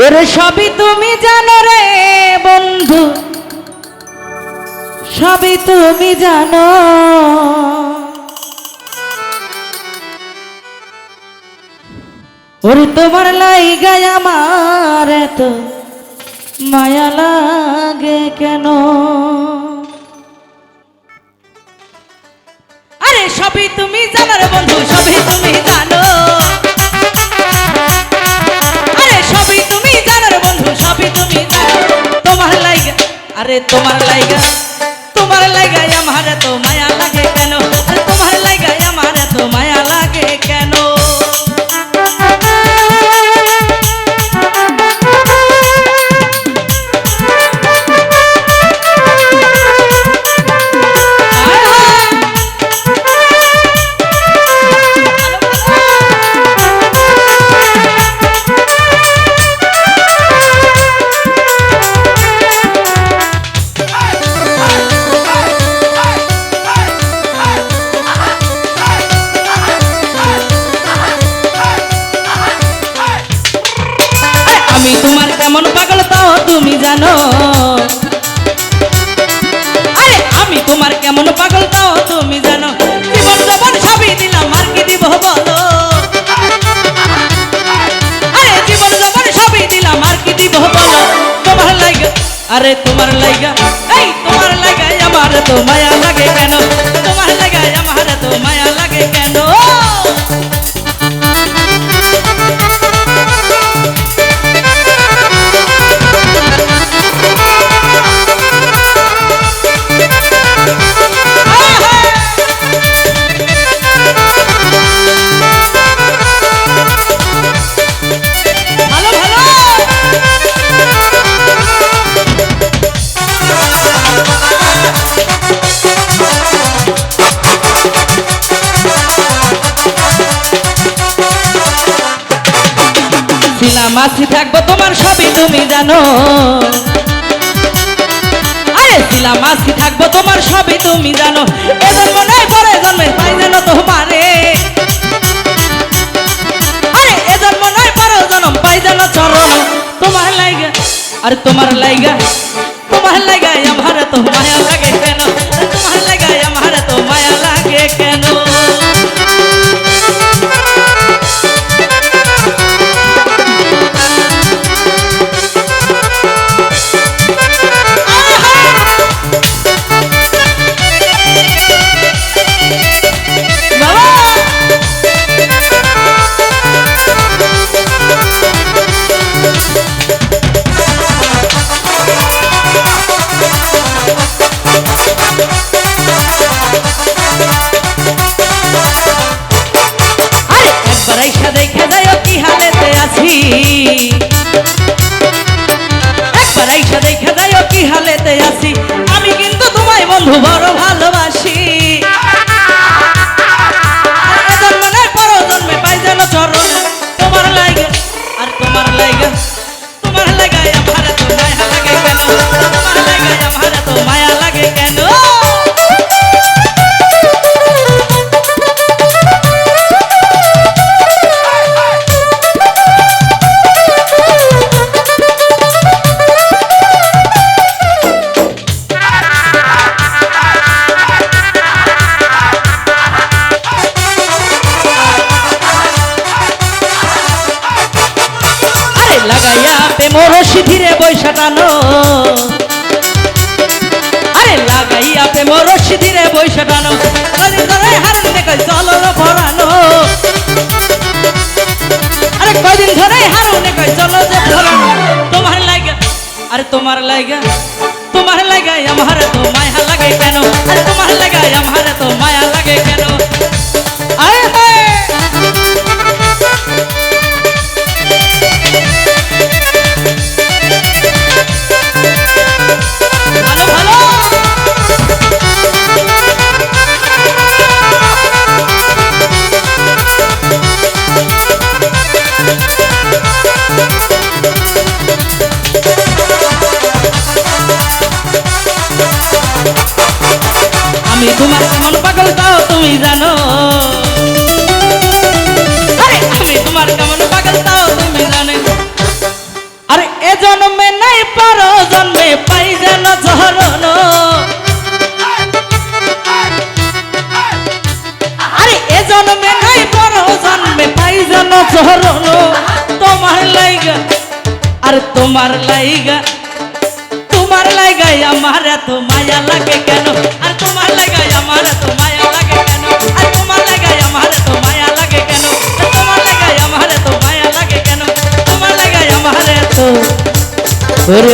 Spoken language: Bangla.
ওরে সবই তুমি জানো রে বন্ধু। সবই তুমি জানো। ওরে তোমার লাইগায় আমার এত মায়া লাগে কেন? আরে সবই তুমি জানো রে বন্ধু, সবই তুমি আরে তোমার লাইগা আমি তোমার কেমন পাগল তাও তুমি জানো? আরে, আমি তোমার কেমন পাগল তাও তুমি জানো? জীবন যখন সবই দিলাম, আর কি দিব বলো? আরে, জীবন যখন সবই দিলাম, আর কি দিব বলো? তোমার লাইগা, আরে তোমার লাইগা, এই তোমার লাগাই আমার তো মায়া লাগে। ছিলাম থাকব তোমার সবই তুমি জানো। আরে ছিলাম আছি থাকব তোমার সবই তুমি জানো। এ জন্ম নয় পরে জন্মে পাই জানো তোমারে। আরে জানো তোমার লাইগা, আরে তোমার লাইগা তোমার লাইগা আমার তো মায়া লাগে। আইসা দেখে যাইও কি হালেতে আছি। আমি কিন্তু তোমায় বন্ধু বড় ভালোবাসি। আর এ জন্মে নয় পর জন্মে পাই যেন চরণ। তোমার লাইগা, আর তোমার লাইগা। সিধিরে বৈশা টানো আরে লাগাইয়া প্রেমর সিধিরে বৈশা টানো কদিন তোরাই হারুন দেখে চলো ভরানো। আরে কদিন ধরে হারুন দেখে চলো যে ভরানো। তোমার লাগে, আরে তোমার লাগা। আমি তোমার এমন পাগল তাও তুমি জানো আরে আমি তোমার কেমন পাগল তাও তুমি জানো আরে এ জন্মে নাই পারো জন্মে পাই যেন ঝরণ আরে এ জন্মে নাই পারো জন্মে পাই যেন ঝরণ তোমার লাইগা আর তোমার লাইগা তোমার লাগাই আমার এত মায়া লাগে কেন আর তোর